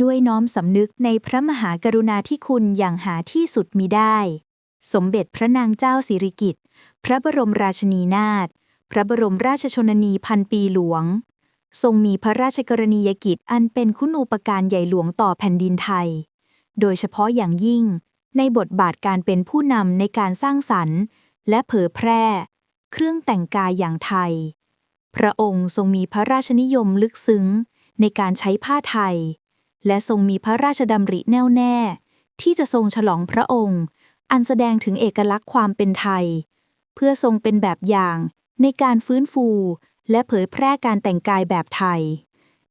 ด้วยน้อมสำนึกในพระมหากรุณาธิคุณอย่างหาที่สุดมิได้ สมเด็จพระนางเจ้าสิริกิติ์ พระบรมราชินีนาถ พระบรมราชชนนีพันปีหลวง ทรงมีพระราชกรณียกิจอันเป็นคุณูปการใหญ่หลวงต่อแผ่นดินไทย โดยเฉพาะอย่างยิ่ง ในบทบาทการเป็นผู้นำในการสร้างสรรค์ และเผยแพร่ เครื่องแต่งกายอย่างไทย พระองค์ทรงมีพระราชนิยมลึกซึ้งในการใช้ผ้าไทย และทรงมีพระราชดำริแน่วแน่ ที่จะทรงฉลองพระองค์ อันแสดงถึงเอกลักษณ์ความเป็นไทย เพื่อทรงเป็นแบบอย่างในการฟื้นฟู และเผยแพร่การแต่งกายแบบไทย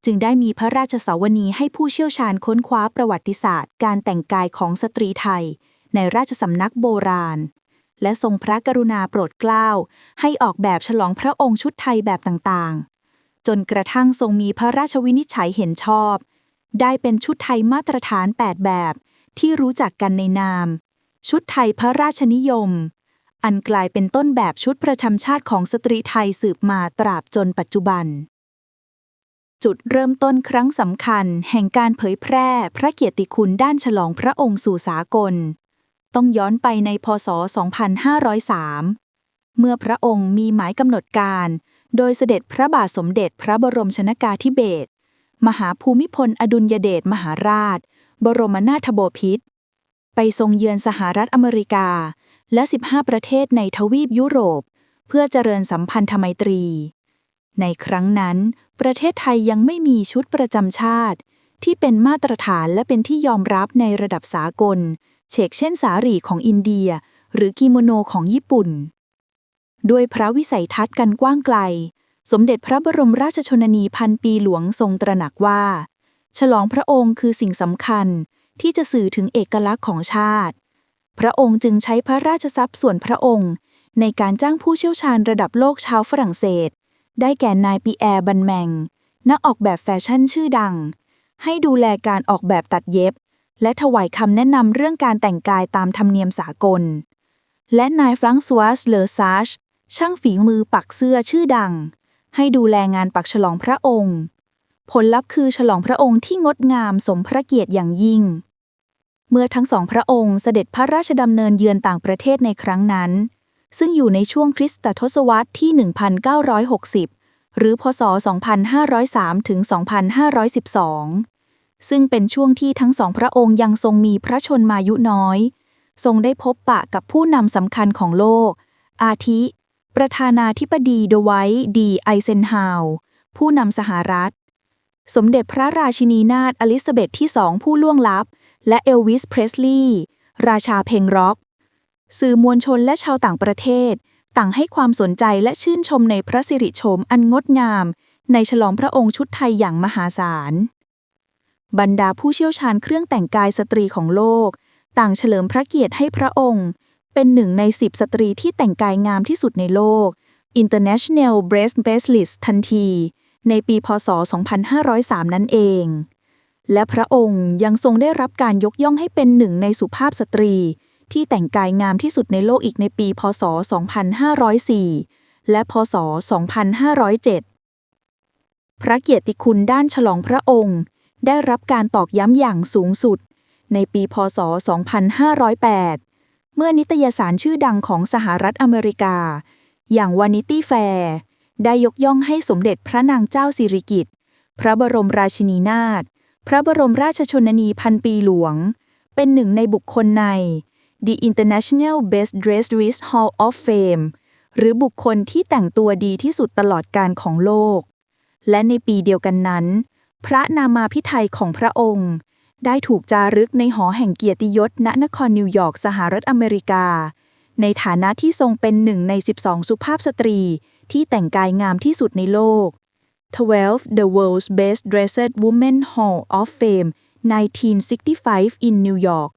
จึงได้มีพระราชสาวนีให้ผู้เชี่ยวชาญค้นคว้าประวัติศาสตร์ การแต่งกายของสตรีไทย ในราชสำนักโบราณ และทรงพระกรุณาโปรดเกล้าให้ออกแบบฉลองพระองค์ชุดไทยแบบต่างๆ จนกระทั่งทรงมีพระราชวินิจฉัยเห็นชอบ ได้เป็นชุดไทยมาตรฐาน 8 แบบ ที่รู้จักกันในนาม ชุดไทยพระราชนิยม อันกลายเป็นต้นแบบชุดประจำชาติของสตรีไทยสืบมาตราบจนปัจจุบัน จุดเริ่มต้นครั้งสำคัญแห่งการเผยแพร่พระเกียรติคุณด้านฉลองพระองค์สู่สากล ต้องย้อนไปในพศ 2503 เมื่อพระองค์มีหมายกำหนดการโดยเสด็จพระบาทสมเด็จพระบรมชนากาธิเบศร มหาภูมิพลอดุลยเดชมหาราช บรมนาถบพิตรไปทรงเยือนสหรัฐอเมริกา และ 15 ประเทศในทวีปยุโรป เพื่อเจริญสัมพันธไมตรี ในครั้งนั้น ประเทศไทยยังไม่มีชุดประจำชาติ ที่เป็นมาตรฐานและเป็นที่ยอมรับในระดับสากล เชกเช่นสาหรี่ของอินเดีย หรือกิโมโนของญี่ปุ่น ด้วยพระวิสัยทัศน์กันกว้างไกล สมเด็จพระบรมราชชนนีพันปีหลวงทรงตระหนักว่า ฉลองพระองค์คือสิ่งสำคัญที่จะสื่อถึงเอกลักษณ์ของชาติ พระองค์จึงใช้พระราชทรัพย์ส่วนพระองค์ ในการจ้างผู้เชี่ยวชาญระดับโลกชาวฝรั่งเศส ได้แก่นายปีแอร์บันแมง นักออกแบบแฟชั่นชื่อดัง ให้ดูแลการออกแบบตัดเย็บ และถวายคำแนะนำเรื่องการแต่งกายตามธรรมเนียมสากล และนายฟรังซัวสเลอซาชช่างฝีมือปักเสื้อชื่อดัง ให้ดูแลงานปักฉลองพระองค์ ผลลัพธ์คือฉลองพระองค์ที่งดงามสมพระเกียรติอย่างยิ่ง เมื่อทั้งสองพระองค์เสด็จพระราชดำเนินเยือนต่างประเทศในครั้งนั้น ซึ่งอยู่ในช่วงคริสตทศวรรษที่ 1960 หรือพศ 2503 ถึง 2512 ซึ่งเป็นช่วงที่ทั้งสองพระองค์ยังทรงมีพระชนมายุน้อย ทรงได้พบปะกับผู้นำสำคัญของโลก อาทิ ประธานาธิบดีโดไวท์ดีไอเซนฮาวผู้นำสหรัฐ สมเด็จพระราชินีนาถอลิซาเบธที่สองผู้ล่วงลับ และเอลวิสเพรสลีย์ราชาเพลงร็อก สื่อมวลชนและชาวต่างประเทศ ต่างให้ความสนใจและชื่นชมในพระสิริโฉมอันงดงาม ในฉลองพระองค์ชุดไทยอย่างมหาศาล บรรดาผู้เชี่ยวชาญเครื่องแต่งกายสตรีของโลก ต่างเฉลิมพระเกียรติให้พระองค์ เป็นหนึ่งในสิบสตรีที่แต่งกายงามที่สุดในโลก International Breast Best List ทันที ในปีพศ 2503 นั่นเอง และพระองค์ยังทรงได้รับการยกย่องให้เป็นหนึ่งในสุภาพสตรี ที่แต่งกายงามที่สุดในโลกอีกในปี พศ 2504 และพศ 2507 พระเกียรติคุณด้านฉลองพระองค์ ได้รับการตอกย้ำอย่างสูงสุด ในปี พศ 2508 เมื่อนิตยสารชื่อดังของสหรัฐอเมริกา อย่างวานิตี้แฟร์ได้ยกย่องให้สมเด็จพระนางเจ้าสิริกิติ์พระบรมราชินีนาถพระบรมราชชนนีพันปีหลวง เป็นหนึ่งในบุคคลใน The International Best Dressed List Hall of Fame หรือบุคคลที่แต่งตัวดีที่สุดตลอดการของโลก และในปีเดียวกันนั้น พระนามาพิไทยของพระองค์ ได้ถูกจารึกในหอแห่งเกียรติยศ ณนครนิวยอร์กสหรัฐอเมริกา ในฐานะที่ทรงเป็นหนึ่งใน 12 สุภาพสตรี ที่แต่งกายงามที่สุดในโลก 12 The World's Best Dressed Women Hall of Fame 1965 in New York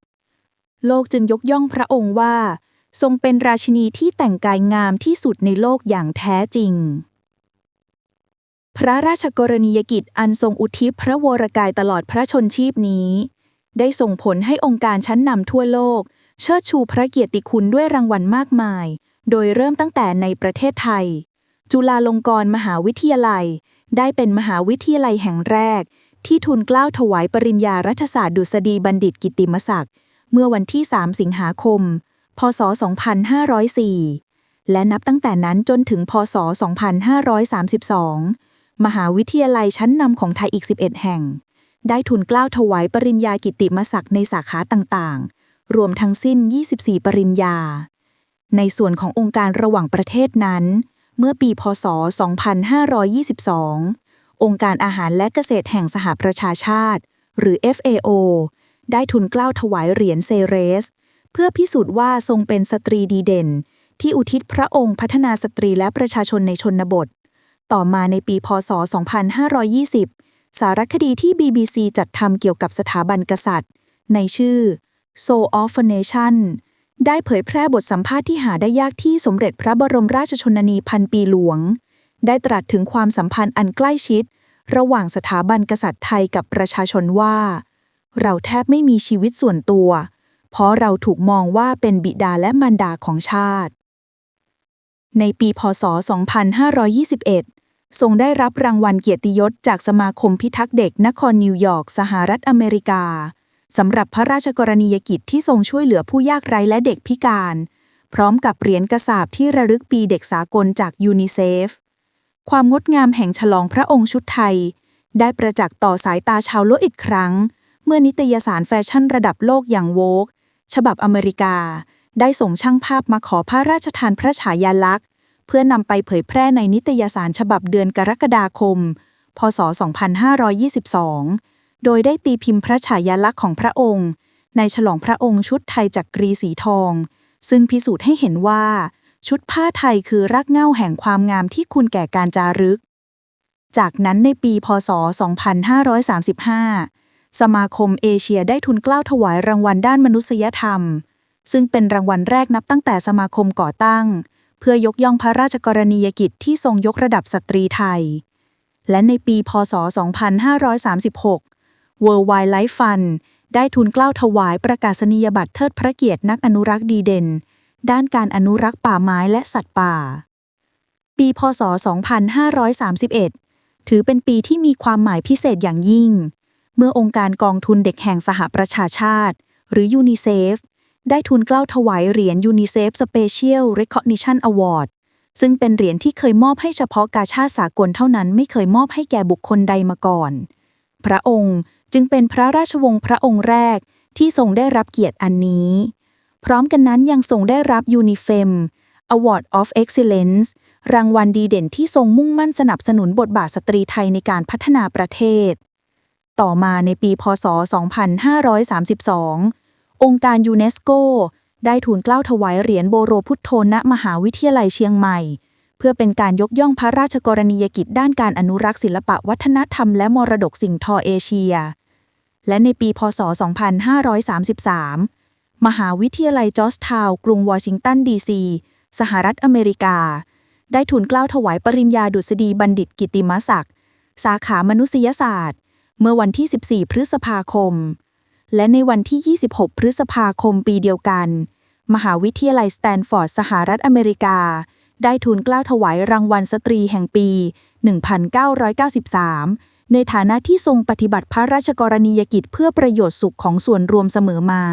โลกจึงยกย่องพระองค์ว่า ทรงเป็นราชินีที่แต่งกายงามที่สุดในโลกอย่างแท้จริง พระราชกรณียกิจอันทรงอุทิศพระวรกายตลอดพระชนชีพนี้ ได้ส่งผลให้องค์การชั้นนำทั่วโลก เชิดชูพระเกียรติคุณด้วยรางวัลมากมาย โดยเริ่มตั้งแต่ในประเทศไทย จุฬาลงกรณ์มหาวิทยาลัย ได้เป็นมหาวิทยาลัยแห่งแรก ที่ทุนกล้าวถวายปริญญารัฐศาสตร์ดุษฎีบัณฑิตกิตติมศักดิ์เมื่อวันที่ 3 สิงหาคม พศ 2504 และนับตั้งแต่นั้นจนถึงพศ 2532 มหาวิทยาลัยชั้นนำของไทยอีก 11 แห่ง ได้ทุนกล้าวถวายปริญญากิตติมศักดิ์ในสาขาต่างๆ รวมทั้งสิ้น 24 ปริญญา ในส่วนขององค์การระหว่างประเทศนั้น เมื่อปีพศ 2522 องค์การอาหารและเกษตรแห่งสหประชาชาติ หรือ FAO ได้ทุนกล้าวถวายเหรียญเซเรส เพื่อพิสูจน์ว่าทรงเป็นสตรีดีเด่น ที่อุทิศพระองค์พัฒนาสตรีและประชาชนในชนบท ต่อมาในปีพศ 2520 สารคดีที่ BBC จัดทำเกี่ยวกับสถาบันกษัตริย์ ในชื่อ Soul of a Nation ได้เผยแพร่บทสัมภาษณ์ที่หาได้ยากที่สมเด็จพระบรมราชชนนีพันปีหลวง ได้ตรัสถึงความสัมพันธ์อันใกล้ชิด ระหว่างสถาบันกษัตริย์ไทยกับประชาชนว่า เราแทบไม่มีชีวิตส่วนตัว เพราะเราถูกมองว่าเป็นบิดาและมารดาของชาติ ในปีพศ 2521 ทรงได้รับรางวัลเกียรติยศจากสมาคมพิทักษ์เด็กนครนิวยอร์กสหรัฐอเมริกา สำหรับพระราชกรณียกิจที่ทรงช่วยเหลือผู้ยากไร้และเด็กพิการ พร้อมกับเหรียญกระสาบที่ระลึกปีเด็กสากลจากยูนิเซฟ ความงดงามแห่งฉลองพระองค์ชุดไทย ได้ประจักษ์ต่อสายตาชาวโลกอีกครั้ง เมื่อนิตยสารแฟชั่นระดับโลกอย่างโวกฉบับอเมริกา ได้ส่งช่างภาพมาขอพระราชทานพระฉายาลักษณ์ เพื่อนำไปเผยแพร่ในนิตยสารฉบับเดือนกรกฎาคม พศ 2522 โดยได้ตีพิมพ์พระฉายาลักษณ์ของพระองค์ ในฉลองพระองค์ชุดไทยจักกรีสีทอง ซึ่งพิสูจน์ให้เห็นว่า ชุดผ้าไทยคือรากเหง้าแห่งความงามที่คุณแก่การจารึก จากนั้นในปี พศ 2535 สมาคมเอเชียได้ทุนกล้าวถวายรางวัลด้านมนุษยธรรม ซึ่งเป็นรางวัลแรกนับตั้งแต่สมาคมก่อตั้ง พื่อยกย่องพระราชกรณียกิจที่ทรงยกระดับสตรีไทย และในปีพศ 2536 World Wildlife Fund ได้ทุนเกล้าถวายประกาศนียบัตรเทิดพระเกียรตินักอนุรักษ์ดีเด่น ด้านการอนุรักษ์ป่าไม้และสัตว์ป่า ปีพศ 2531 ถือเป็นปีที่มีความหมายพิเศษอย่างยิ่ง เมื่อองค์การกองทุนเด็กแห่งสหประชาชาติ หรือยูนิเซฟ ได้ทุนเกล้าถวายเหรียญ UNICEF Special Recognition Award ซึ่งเป็นเหรียญที่เคยมอบให้เฉพาะกาชาติสากลเท่านั้นไม่เคยมอบให้แก่บุคคลใดมาก่อน พระองค์จึงเป็นพระราชวงศ์พระองค์แรกที่ทรงได้รับเกียรติอันนี้ พร้อมกันนั้นยังทรงได้รับ UNIFEM Award of Excellence รางวัลดีเด่นที่ทรงมุ่งมั่นสนับสนุนบทบาทสตรีไทยในการพัฒนาประเทศ ต่อมาในปีพศ 2532 องค์การยูเนสโก ได้ทูลเกล้าถวายเหรียญโบโรพุทโธณมหาวิทยาลัยเชียงใหม่ เพื่อเป็นการยกย่องพระราชกรณียกิจด้านการอนุรักษ์ศิลปะวัฒนธรรมและมรดกสิ่งทอเอเชีย และในปีพศ 2533 มหาวิทยาลัยจอร์จทาวกรุงวอชิงตันดีซีสหรัฐอเมริกา ได้ทูลเกล้าถวายปริญญาดุษฎีบัณฑิตกิตติมศักดิ์สาขามนุษยศาสตร์ เมื่อวันที่ 14 พฤษภาคม และในวันที่ 26 พฤษภาคมปีเดียวกัน มหาวิทยาลัยสแตนฟอร์ดสหรัฐอเมริกา ได้ทูลเกล้าถวายรางวัลสตรีแห่งปี 1993 ในฐานะที่ทรงปฏิบัติพระราชกรณียกิจเพื่อประโยชน์สุขของส่วนรวมเสมอมา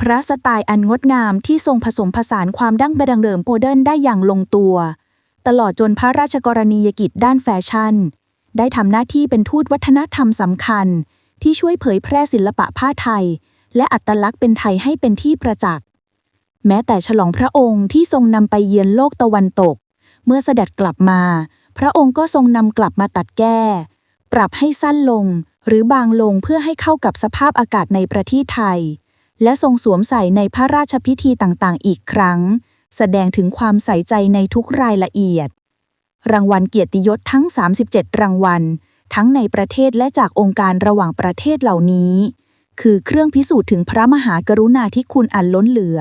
พระสไตล์อันงดงามที่ทรงผสมผสานความดั้งเดิมเดิมโมเดิร์นได้อย่างลงตัว ตลอดจนพระราชกรณียกิจด้านแฟชั่น ได้ทำหน้าที่เป็นทูตวัฒนธรรมสำคัญ ที่ช่วยเผยแพร่ศิลปะผ้าไทย และอัตลักษณ์เป็นไทยให้เป็นที่ประจักษ์ แม้แต่ฉลองพระองค์ที่ทรงนำไปเยือนโลกตะวันตก เมื่อเสด็จกลับมา พระองค์ก็ทรงนำกลับมาตัดแก้ ปรับให้สั้นลงหรือบางลงเพื่อให้เข้ากับสภาพอากาศในประเทศไทย และทรงสวมใส่ในพระราชพิธีต่างๆ อีกครั้ง แสดงถึงความใส่ใจในทุกรายละเอียด รางวัลเกียรติยศทั้ง 37 รางวัล ทั้งในประเทศและจากองค์การระหว่างประเทศเหล่านี้ คือเครื่องพิสูจน์ถึงพระมหากรุณาธิคุณอันล้นเหลือ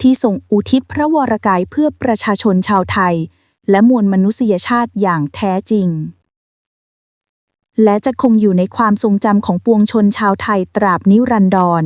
ที่ทรงอุทิศพระวรกายเพื่อประชาชนชาวไทย และมวลมนุษยชาติอย่างแท้จริง และจะคงอยู่ในความทรงจำของปวงชนชาวไทยตราบนิรันดร